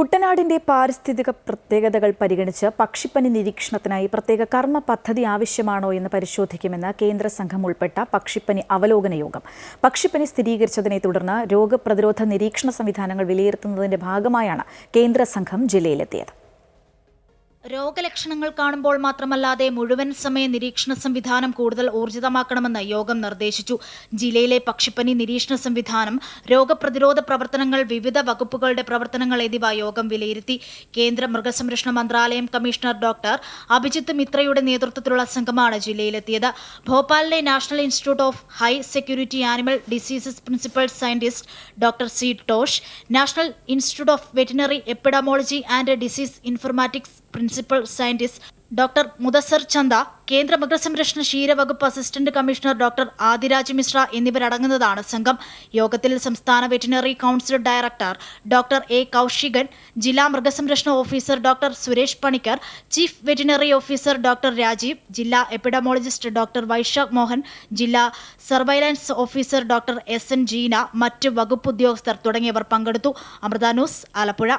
കുട്ടനാടിന്റെ പാരിസ്ഥിതിക പ്രത്യേകതകൾ പരിഗണിച്ച് പക്ഷിപ്പനി നിരീക്ഷണത്തിനായി പ്രത്യേക കർമ്മ പദ്ധതി ആവശ്യമാണോ എന്ന് പരിശോധിക്കുമെന്ന് കേന്ദ്ര സംഘം ഉൾപ്പെട്ട പക്ഷിപ്പനി അവലോകന യോഗം. പക്ഷിപ്പനി സ്ഥിരീകരിച്ചതിനെ തുടർന്ന് രോഗപ്രതിരോധ നിരീക്ഷണ സംവിധാനങ്ങൾ വിലയിരുത്തുന്നതിന്റെ ഭാഗമായാണ് കേന്ദ്ര സംഘം ജില്ലയിലെത്തിയത്. രോഗലക്ഷണങ്ങൾ കാണുമ്പോൾ മാത്രമല്ലാതെ മുഴുവൻ സമയ നിരീക്ഷണ സംവിധാനം കൂടുതൽ ഊർജിതമാക്കണമെന്ന് യോഗം നിർദ്ദേശിച്ചു. ജില്ലയിലെ പക്ഷിപ്പനി നിരീക്ഷണ സംവിധാനം രോഗപ്രതിരോധ പ്രവർത്തനങ്ങൾ വിവിധ വകുപ്പുകളുടെ പ്രവർത്തനങ്ങൾ എന്നിവ യോഗം വിലയിരുത്തി. കേന്ദ്ര മൃഗസംരക്ഷണ മന്ത്രാലയം കമ്മീഷണർ ഡോക്ടർ അഭിജിത്ത് മിത്രയുടെ നേതൃത്വത്തിലുള്ള സംഘമാണ് ജില്ലയിലെത്തിയത്. ഭോപ്പാലിലെ national institute of high security animal diseases principal scientist doctor C. Tosh national institute of veterinary epidemiology and disease informatics principal scientist doctor Mudasar Chanda കേന്ദ്ര മൃഗസംരക്ഷണ ക്ഷീരവകുപ്പ് assistant commissioner doctor Adiraj Mishra എന്നിവരടങ്ങുന്നതാണ് സംഘം. യോഗത്തിൽ സംസ്ഥാന veterinary council director doctor A Kaushikan ജില്ലാ മൃഗസംരക്ഷണ officer doctor Suresh Panicker chief veterinary officer doctor Rajeev ജില്ലാ epidemiologist doctor Vaishakh Mohan ജില്ലാ surveillance officer doctor S N Jeena മറ്റ് വകുപ്പ് ഉദ്യോഗസ്ഥർ തുടങ്ങിയവർ പങ്കെടുത്തു. അമൃത ന്യൂസ് ആലപ്പുഴ.